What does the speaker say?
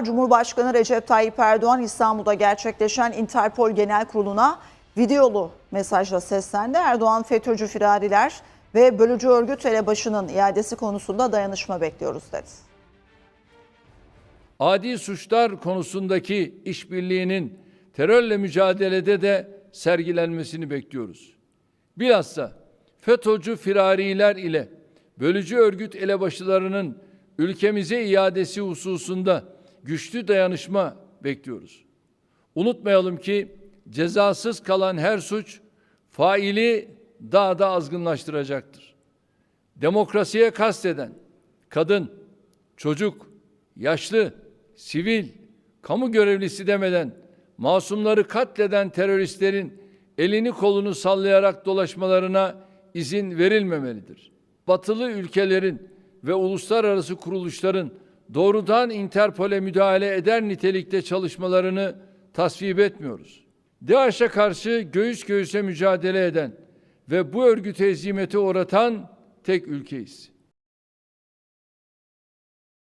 Cumhurbaşkanı Recep Tayyip Erdoğan İstanbul'da gerçekleşen Interpol Genel Kurulu'na videolu mesajla seslendi. Erdoğan FETÖ'cü firariler ve bölücü örgüt elebaşının iadesi konusunda dayanışma bekliyoruz dedi. adi suçlar konusundaki işbirliğinin terörle mücadelede de sergilenmesini bekliyoruz. Bilhassa FETÖ'cü firariler ile bölücü örgüt elebaşılarının ülkemize iadesi hususunda güçlü dayanışma bekliyoruz. Unutmayalım ki cezasız kalan her suç faili daha da azgınlaştıracaktır. Demokrasiye kasteden kadın, çocuk, yaşlı, sivil, kamu görevlisi demeden masumları katleden teröristlerin elini kolunu sallayarak dolaşmalarına izin verilmemelidir. Batılı ülkelerin ve uluslararası kuruluşların doğrudan Interpol'e müdahale eder nitelikte çalışmalarını tasvip etmiyoruz. DAEŞ'e karşı göğüs göğüse mücadele eden ve bu örgüte hezimete uğratan tek ülkeyiz.